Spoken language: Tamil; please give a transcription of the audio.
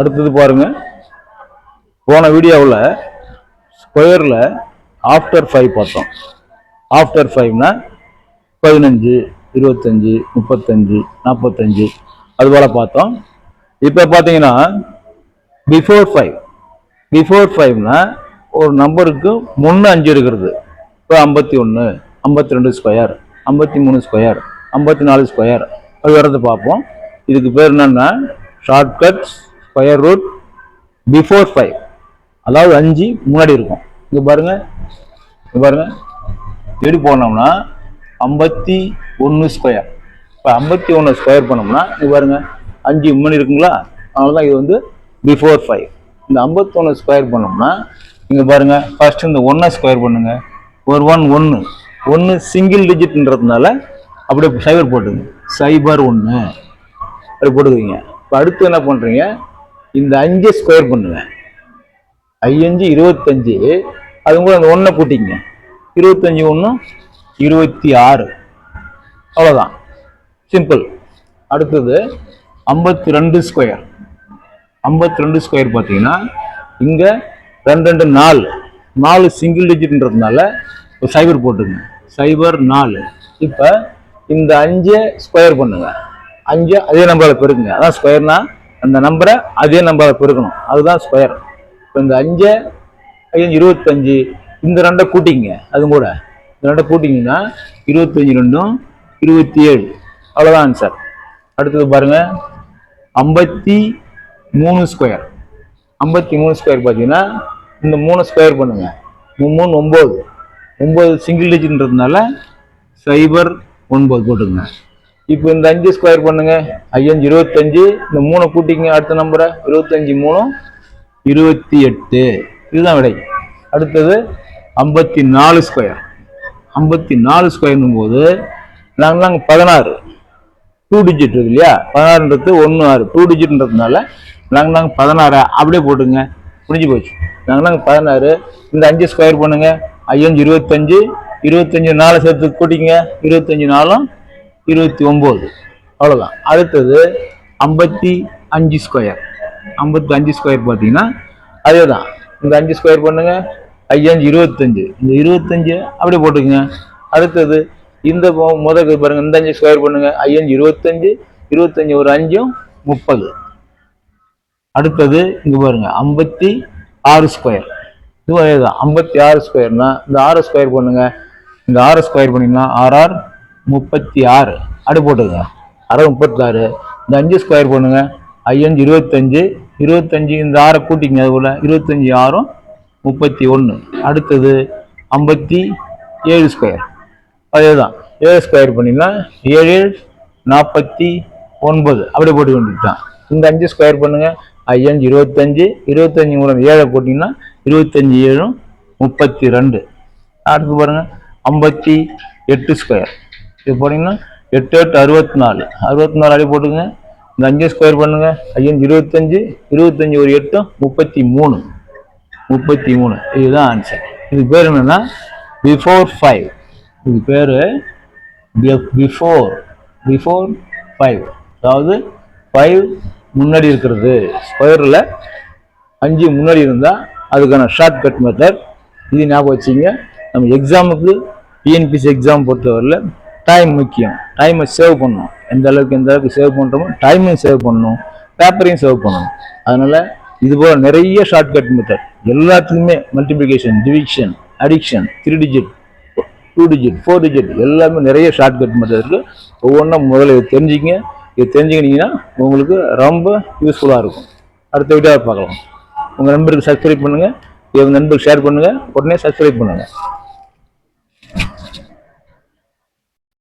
அடுத்தது பாருங்கள் போன வீடியோவில் ஸ்கொயரில் ஆஃப்டர் ஃபைவ் பார்த்தோம். ஆஃப்டர் ஃபைவ்னா பதினஞ்சு இருபத்தஞ்சி முப்பத்தஞ்சு நாற்பத்தஞ்சு அதுபோல் பார்த்தோம். இப்போ பார்த்தீங்கன்னா பிஃபோர் ஃபைவ் பிஃபோர் ஃபைவ்னா ஒரு நம்பருக்கு முன்னே அஞ்சு இருக்கிறது. இப்போ ஐம்பத்தி ஒன்று ஐம்பத்தி ரெண்டு ஸ்கொயர் ஐம்பத்தி மூணு ஸ்கொயர் ஐம்பத்தி நாலு ஸ்கொயர் அது வரது பார்ப்போம். இதுக்கு பேர் என்னன்னா shortcuts square root before five அதாவது அஞ்சு முன்னாடி இருக்கும். இங்கே பாருங்க. இங்கே பாருங்க. எப்படி போனோம்னா ஐம்பத்தி ஒன்று ஸ்கொயர் இப்போ ஐம்பத்தி ஒன்று ஸ்கொயர் பண்ணோம்னா இங்கே பாருங்க. அஞ்சு முன்னாடி இருக்குங்களா? அதனால தான் இது வந்து பிஃபோர் ஃபைவ் இந்த ஐம்பத்தொன்று ஸ்கொயர் பண்ணோம்னா இங்கே பாருங்க. ஃபர்ஸ்ட் இந்த ஒன்றை ஸ்கொயர் பண்ணுங்க. ஒரு ஒன் ஒன்று ஒன்று சிங்கிள் டிஜிட்ன்றதுனால அப்படியே சைபர் போட்டுங்க சைபர் ஒன்று அப்படி போட்டுக்கிறீங்க. இப்போ அடுத்து என்ன பண்ணுறீங்க இந்த அஞ்சை ஸ்கொயர் பண்ணுவேன். ஐயஞ்சு இருபத்தஞ்சு அது கூட அந்த ஒன்றை கூட்டிங்க. இருபத்தஞ்சி ஒன்று இருபத்தி ஆறு. அவ்வளோதான் சிம்பிள் அடுத்தது ஐம்பத்தி ரெண்டு ஸ்கொயர் ஐம்பத்தி ரெண்டு ஸ்கொயர் பார்த்தீங்கன்னா இங்கே ரெண்டு ரெண்டு நாலு. நாலு சிங்கிள் டிஜிட்ன்றதுனால ஒரு சைபர் போட்டுங்க. சைபர் நாலு. இப்போ இந்த அஞ்சை ஸ்கொயர் பண்ணுங்க. அஞ்சு அதே நம்பரில் பெருக்குங்க. அதான் ஸ்கொயர்னால் அந்த நம்பரை அதே நம்பரை பெருக்கணும். அதுதான் ஸ்கொயர் இப்போ இந்த அஞ்சு ஐயஞ்சு இருபத்தஞ்சு இந்த ரெண்டை கூட்டிங்க அது கூட. இந்த ரெண்டை கூட்டிங்கன்னா இருபத்தஞ்சு ரெண்டும் இருபத்தி ஏழு அவ்வளோதான் ஆன்சர் அடுத்தது பாருங்கள் ஐம்பத்தி மூணு ஸ்கொயர் ஐம்பத்தி மூணு ஸ்கொயர் பார்த்தீங்கன்னா இந்த மூணு ஸ்கொயர் பண்ணுங்கள் மூணு ஒம்பது ஒம்பது சிங்கிள் டிஜிட்ன்றதுனால சைபர் ஒன்பது போட்டுக்கோங்க. இப்போ இந்த அஞ்சு ஸ்கொயர் பண்ணுங்க. ஐயஞ்சு இருபத்தஞ்சு இந்த மூணை கூட்டிங்க அடுத்த நம்பரை இருபத்தஞ்சு மூணு இருபத்தி எட்டு. இதுதான் விடை. அடுத்தது ஐம்பத்தி நாலு ஸ்கொயர் ஐம்பத்தி நாலு ஸ்கொயர்னும் போது நாங்கள் நாங்கள் பதினாறு. டூ டிஜிட் இருக்கு இல்லையா? பதினாறுன்றது ஒன்று ஆறு. டூ டிஜிட்ன்றதுனால நாங்கள் நாங்கள் பதினாறு. அப்படியே போட்டுங்க. முடிஞ்சு போச்சு. நாங்கள் நாங்கள் பதினாறு. இந்த அஞ்சு ஸ்கொயர் பண்ணுங்க. ஐயஞ்சு இருபத்தஞ்சு இருபத்தஞ்சு நாலு சேர்த்து கூட்டிங்க இருபத்தஞ்சு நாலும் இருபத்தி ஒம்பது. அவ்வளோதான் அடுத்தது ஐம்பத்தி அஞ்சு ஸ்கொயர் ஐம்பத்தி அஞ்சு ஸ்கொயர் பார்த்தீங்கன்னா அதே தான் இந்த அஞ்சு ஸ்கொயர் பண்ணுங்க ஐயாஞ்சு இருபத்தஞ்சு. இந்த இருபத்தஞ்சு அப்படியே போட்டுக்கோங்க. அடுத்தது இந்த முதல் பாருங்க. இந்த அஞ்சு ஸ்கொயர் பண்ணுங்க ஐயாஞ்சு இருபத்தஞ்சு. இருபத்தஞ்சு ஒரு அஞ்சும் முப்பது. அடுத்தது இங்கே பாருங்க ஐம்பத்தி ஆறு ஸ்கொயர் இது அதே தான் ஐம்பத்தி ஆறு ஸ்கொயர்னா இந்த ஆறு ஸ்கொயர் பண்ணுங்க இந்த ஆறு ஸ்கொயர் பண்ணீங்கன்னா ஆர்ஆர் முப்பத்தி ஆறு. அப்படி போட்டுங்க அரை முப்பத்தாறு இந்த அஞ்சு ஸ்கொயர் பண்ணுங்க ஐயஞ்சு இருபத்தஞ்சு. இருபத்தஞ்சு இந்த ஆறை கூட்டிங்க அது போல் இருபத்தஞ்சி ஆறும் முப்பத்தி ஒன்று. அடுத்தது ஐம்பத்தி ஏழு ஸ்கொயர் அதே தான் ஏழு ஸ்கொயர் பண்ணிடலாம் ஏழு நாற்பத்தி ஒன்பது. அப்படி போட்டு கொண்டுட்டான் இந்த அஞ்சு ஸ்கொயர் பண்ணுங்கள் ஐயஞ்சு இருபத்தஞ்சு. இருபத்தஞ்சி மூலம் ஏழை போட்டிங்கன்னா இருபத்தஞ்சி ஏழும் முப்பத்தி ரெண்டு. அடுத்து பாருங்கள் ஐம்பத்தி எட்டு ஸ்கொயர் இது போட்டிங்கன்னா எட்டு எட்டு அறுபத்தி நாலு அறுபத்தி நாலு அடி போட்டுங்க இந்த அஞ்சு ஸ்கொயர் பண்ணுங்க. ஐயன் இருபத்தஞ்சு இருபத்தஞ்சி ஒரு எட்டு முப்பத்தி மூணு முப்பத்தி மூணு இதுதான் ஆன்சர் இது பேர் என்னன்னா பிஃபோர் ஃபைவ் இது பேர் பிஃபோர் பிஃபோர் ஃபைவ் அதாவது ஃபைவ் முன்னாடி இருக்கிறது. ஸ்கொயரில் அஞ்சு முன்னாடி இருந்தால் அதுக்கான ஷார்ட் கட் மெத்தட் இது ஞாபகம் வச்சுங்க நம்ம எக்ஸாமுக்கு டிஎன்பிசி எக்ஸாம் பொறுத்தவரையில் டைம் முக்கியம். டைமை சேவ் பண்ணணும் எந்த அளவுக்கு எந்த அளவுக்கு சேவ் பண்ணுறோமோ டைமையும் சேவ் பண்ணணும் பேப்பரையும் சேவ் பண்ணணும் அதனால் இது போல் நிறைய ஷார்ட் கட் மெத்தட் எல்லாத்துக்குமே multiplication division addition three digit two digit four digit எல்லாமே நிறைய ஷார்ட்கட் மெத்தட் இருக்குது ஒவ்வொன்றும் முதல்ல இது தெரிஞ்சுக்கிங்க. இது தெரிஞ்சுக்கிட்டீங்கன்னா உங்களுக்கு ரொம்ப யூஸ்ஃபுல்லாக இருக்கும். அடுத்த வீடியோவை பார்க்கலாம். உங்கள் நண்பருக்கு சப்ஸ்கிரைப் பண்ணுங்கள் உங்கள் நண்பருக்கு ஷேர் பண்ணுங்கள் உடனே சப்ஸ்கிரைப் பண்ணுங்கள்